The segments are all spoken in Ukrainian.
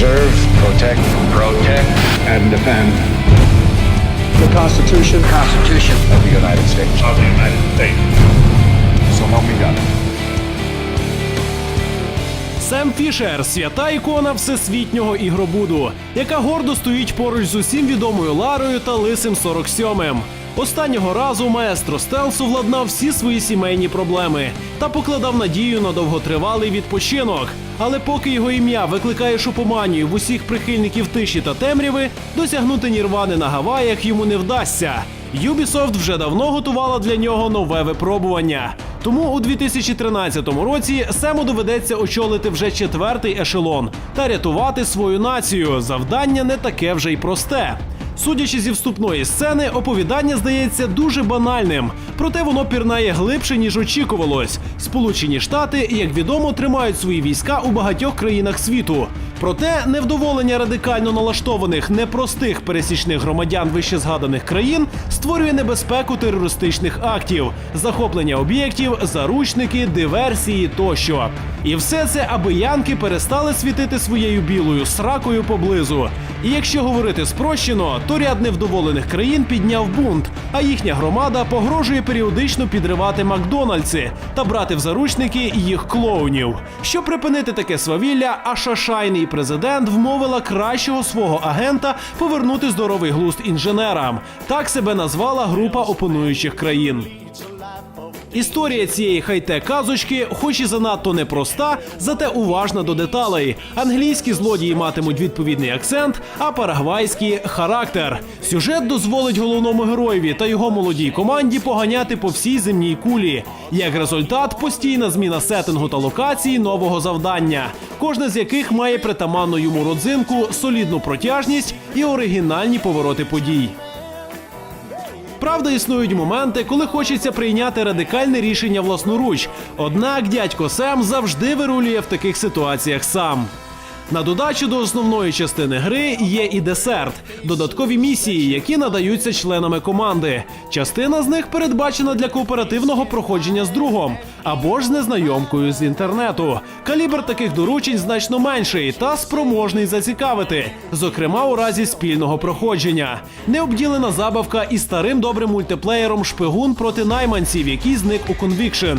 preserve, protect, protect and defend the Constitution Constitution of the United States. of the United States. So help me God. Сем Фішер свята ікона всесвітнього ігробуду, яка гордо стоїть поруч з усім відомою Ларою та Лисим 47-м. Останнього разу маестро Стелсу владнав всі свої сімейні проблеми та покладав надію на довготривалий відпочинок. Але поки його ім'я викликає шопоманію в усіх прихильників тиші та темряви, досягнути нірвани на Гаваях йому не вдасться. Ubisoft вже давно готувала для нього нове випробування. Тому у 2013 році Сему доведеться очолити вже четвертий ешелон та рятувати свою націю. Завдання не таке вже й просте. Судячи зі вступної сцени, оповідання здається дуже банальним, проте воно пірнає глибше ніж очікувалось. Сполучені Штати, як відомо, тримають свої війська у багатьох країнах світу. Проте невдоволення радикально налаштованих непростих пересічних громадян вищезгаданих країн створює небезпеку терористичних актів, захоплення об'єктів, заручники, диверсії тощо. І все це, аби янки перестали світити своєю білою сракою поблизу. І якщо говорити спрощено, то ряд невдоволених країн підняв бунт, а їхня громада погрожує періодично підривати Макдональдси та брати в заручники їх клоунів. Щоб припинити таке свавілля, ашашайний президент вмовила кращого свого агента повернути здоровий глузд інженерам. Так себе назвала група опонуючих країн. Історія цієї хай-тек казочки, хоч і занадто непроста, зате уважна до деталей. Англійські злодії матимуть відповідний акцент, а парагвайські характер. Сюжет дозволить головному героєві та його молодій команді поганяти по всій земній кулі. Як результат, постійна зміна сеттингу та локації нового завдання, кожне з яких має притаманну йому родзинку, солідну протяжність і оригінальні повороти подій. Правда, існують моменти, коли хочеться прийняти радикальне рішення власноруч. Однак дядько Сем завжди вирулює в таких ситуаціях сам. На додачу до основної частини гри є і десерт, додаткові місії, які надаються членами команди. Частина з них передбачена для кооперативного проходження з другом або ж з незнайомкою з інтернету. Калібр таких доручень значно менший та спроможний зацікавити, зокрема у разі спільного проходження. Необділена забавка і старим добрим мультиплеєром шпигун проти найманців, який зник у Conviction.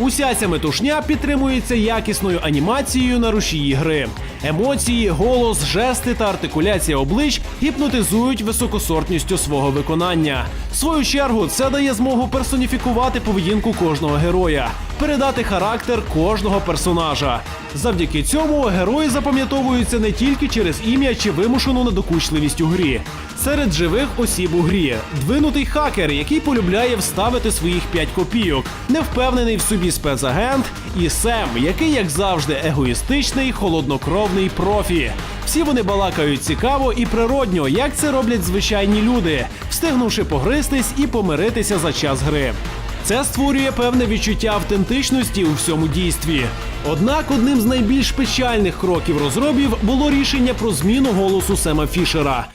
Уся ця метушня підтримується якісною анімацією на рушії гри. Емоції, голос, жести та артикуляція облич гіпнотизують високосортністю свого виконання. В свою чергу це дає змогу персоніфікувати поведінку кожного героя, передати характер кожного персонажа. Завдяки цьому герої запам'ятовуються не тільки через ім'я чи вимушену надокучливість у грі. Серед живих осіб у грі двинутий хакер, який полюбляє вставити своїх 5 копійок, невпевнений в собі спецагент, і Сем, який, як завжди, егоїстичний, холоднокровний профі. Всі вони балакають цікаво і природньо, як це роблять звичайні люди, встигнувши погристись і помиритися за час гри. Це створює певне відчуття автентичності у всьому дійстві. Однак одним з найбільш печальних кроків розробів було рішення про зміну голосу Сема Фішера.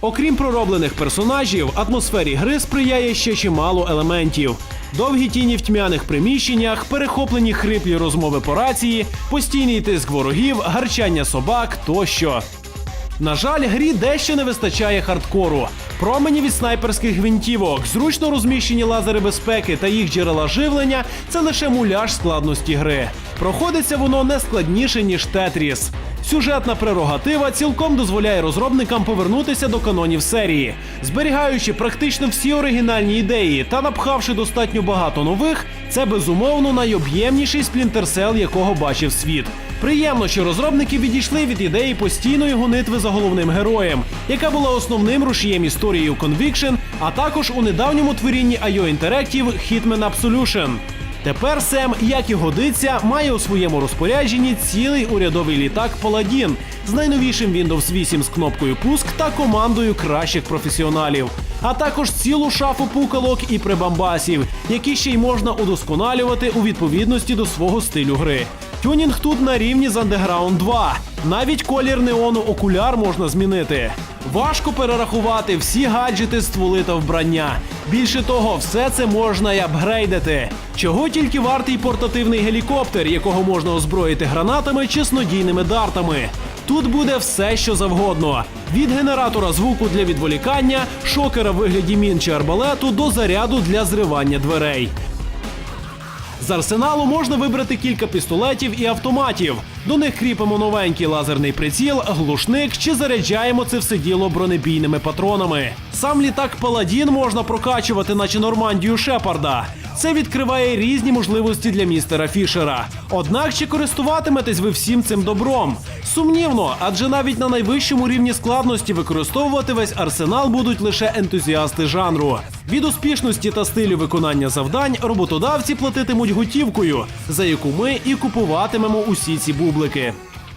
Окрім пророблених персонажів, атмосфері гри сприяє ще чимало елементів. Довгі тіні в тьмяних приміщеннях, перехоплені хриплі розмови по рації, постійний тиск ворогів, гарчання собак тощо. На жаль, грі дещо не вистачає хардкору. Промені від снайперських гвинтівок, зручно розміщені лазери безпеки та їх джерела живлення це лише муляж складності гри. Проходиться воно не складніше, ніж Тетріс. Сюжетна прерогатива цілком дозволяє розробникам повернутися до канонів серії, зберігаючи практично всі оригінальні ідеї та напхавши достатньо багато нових, це безумовно найоб'ємніший Cell, якого бачив світ. Приємно, що розробники відійшли від ідеї постійної гонитви за головним героєм, яка була основним рушієм історії у Conviction, а також у недавньому творінні IO Interactive Hitman Absolution. Тепер Сем, як і годиться, має у своєму розпорядженні цілий урядовий літак Паладін з найновішим Windows 8 з кнопкою пуск та командою кращих професіоналів, а також цілу шафу пукалок і прибамбасів, які ще й можна удосконалювати у відповідності до свого стилю гри. Тюнінг тут на рівні з Underground 2. Навіть колір неону окуляр можна змінити. Важко перерахувати всі гаджети, стволи та вбрання. Більше того, все це можна й апгрейдити. Чого тільки вартий портативний гелікоптер, якого можна озброїти гранатами чи снодійними дартами. Тут буде все, що завгодно: від генератора звуку для відволікання, шокера в вигляді мін чи арбалету до заряду для зривання дверей. З арсеналу можна вибрати кілька пістолетів і автоматів. До них кріпимо новенький лазерний приціл, глушник чи заряджаємо це все діло бронебійними патронами. Сам літак Паладін можна прокачувати, наче Нормандію Шепарда. Це відкриває різні можливості для містера Фішера. Однак чи користуватиметесь ви всім цим добром? Сумнівно, адже навіть на найвищому рівні складності використовувати весь арсенал будуть лише ентузіасти жанру. Від успішності та стилю виконання завдань роботодавці платитимуть готівкою, за яку ми і купуватимемо усі ці бублики.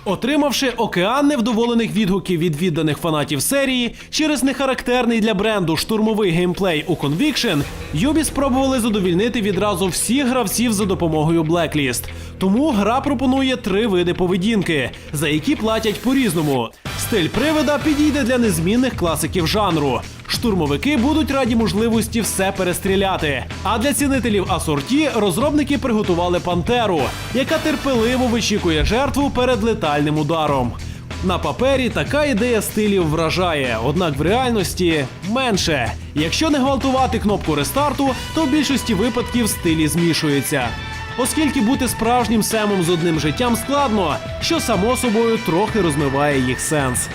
Отримавши океан невдоволених відгуків від відданих фанатів серії через нехарактерний для бренду штурмовий геймплей у Conviction, Юбі спробували задовільнити відразу всіх гравців за допомогою Blacklist. Тому гра пропонує три види поведінки, за які платять по-різному. Стиль привида підійде для незмінних класиків жанру. Штурмовики будуть раді можливості все перестріляти. А для цінителів асорті розробники приготували пантеру, яка терпеливо вичікує жертву перед летальним ударом. На папері така ідея стилів вражає, однак в реальності менше. Якщо не гвалтувати кнопку рестарту, то в більшості випадків стилі змішуються. Оскільки бути справжнім семом з одним життям складно, що само собою трохи розмиває їх сенс.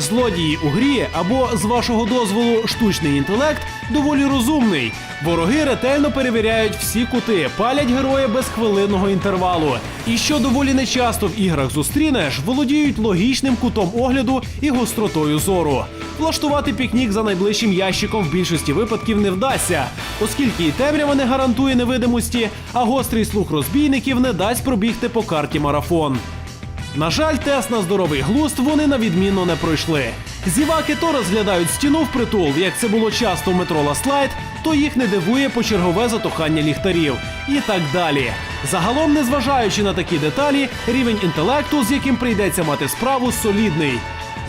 Злодії у грі або з вашого дозволу штучний інтелект доволі розумний. Вороги ретельно перевіряють всі кути, палять героя без хвилинного інтервалу. І що доволі нечасто в іграх зустрінеш, володіють логічним кутом огляду і гостротою зору. Влаштувати пікнік за найближчим ящиком в більшості випадків не вдасться, оскільки і темрява не гарантує невидимості, а гострий слух розбійників не дасть пробігти по карті марафон. На жаль, тест на здоровий глузд вони на відмінно не пройшли. Зіваки то розглядають стіну впритул, як це було часто в метро Ласлайт, то їх не дивує почергове затухання ліхтарів і так далі. Загалом, незважаючи на такі деталі, рівень інтелекту, з яким прийдеться мати справу, солідний.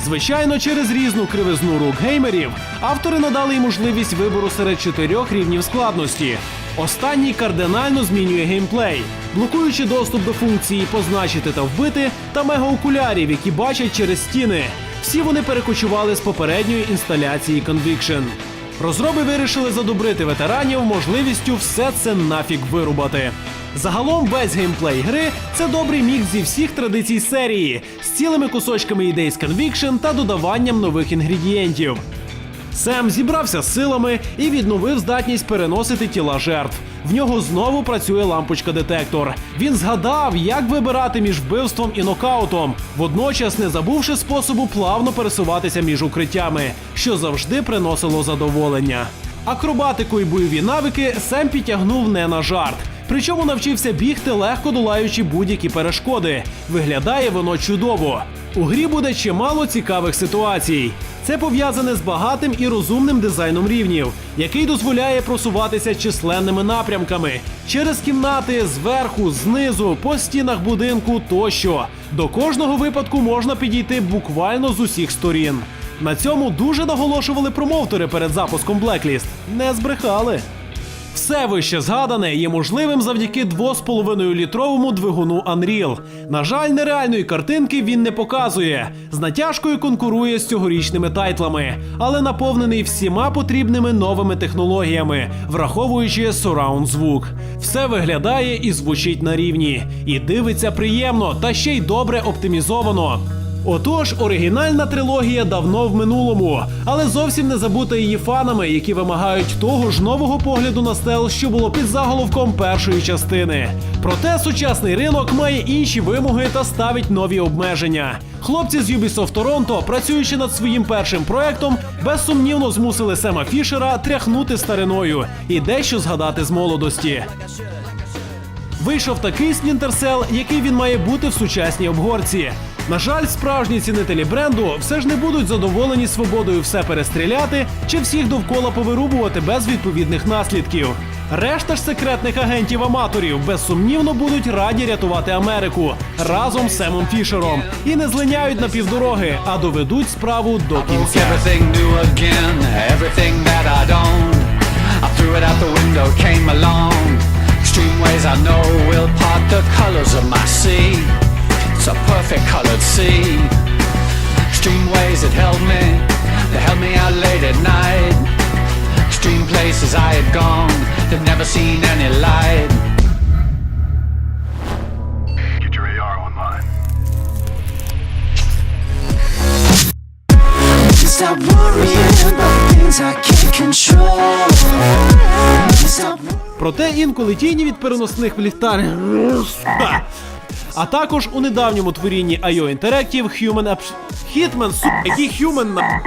Звичайно, через різну кривизну рук геймерів автори надали й можливість вибору серед чотирьох рівнів складності. Останній кардинально змінює геймплей, блокуючи доступ до функції позначити та вбити та мегаокулярів, які бачать через стіни. Всі вони перекочували з попередньої інсталяції Conviction. Розроби вирішили задобрити ветеранів можливістю все це нафіг вирубати. Загалом весь геймплей гри це добрий мікс зі всіх традицій серії з цілими кусочками ідей з Conviction та додаванням нових інгредієнтів. Сем зібрався з силами і відновив здатність переносити тіла жертв. В нього знову працює лампочка-детектор. Він згадав, як вибирати між вбивством і нокаутом, водночас не забувши способу плавно пересуватися між укриттями, що завжди приносило задоволення. Акробатику і бойові навики Сем підтягнув не на жарт. Причому навчився бігти, легко долаючи будь-які перешкоди. Виглядає воно чудово. У грі буде чимало цікавих ситуацій. Це пов'язане з багатим і розумним дизайном рівнів, який дозволяє просуватися численними напрямками через кімнати, зверху, знизу, по стінах будинку тощо. До кожного випадку можна підійти буквально з усіх сторін. На цьому дуже наголошували промоутери перед запуском Blacklist. Не збрехали. Все вище згадане є можливим завдяки 2,5-літровому двигуну Unreal. На жаль, нереальної картинки він не показує. З натяжкою конкурує з цьогорічними тайтлами, але наповнений всіма потрібними новими технологіями, враховуючи surround звук. Все виглядає і звучить на рівні, і дивиться приємно та ще й добре оптимізовано. Отож, оригінальна трилогія давно в минулому, але зовсім не забута її фанами, які вимагають того ж нового погляду на стел, що було під заголовком першої частини. Проте сучасний ринок має інші вимоги та ставить нові обмеження. Хлопці з Ubisoft Toronto, працюючи над своїм першим проектом, безсумнівно змусили Сема Фішера тряхнути стариною і дещо згадати з молодості. Вийшов такий Splinter Cell, який він має бути в сучасній обгорці. На жаль, справжні цінителі бренду все ж не будуть задоволені свободою все перестріляти чи всіх довкола повирубувати без відповідних наслідків. Решта ж секретних агентів-аматорів безсумнівно будуть раді рятувати Америку разом з Семом Фішером і не злиняють на півдороги, а доведуть справу до кінця. everything new again, everything that I don't. threw it out the window, came along. Streamways I know will part the colors of my sea. It's a perfect colored sea. Streamways that held me, they held me out late at night. Stream places I had gone, that never seen any light. Get your AR online. Stop worrying about things I can't control. Stop Проте інколи тіні від переносних ліхтарів. Ха! А також у недавньому творінні IO Interactive Human Abs... Hitman, су... який Human на...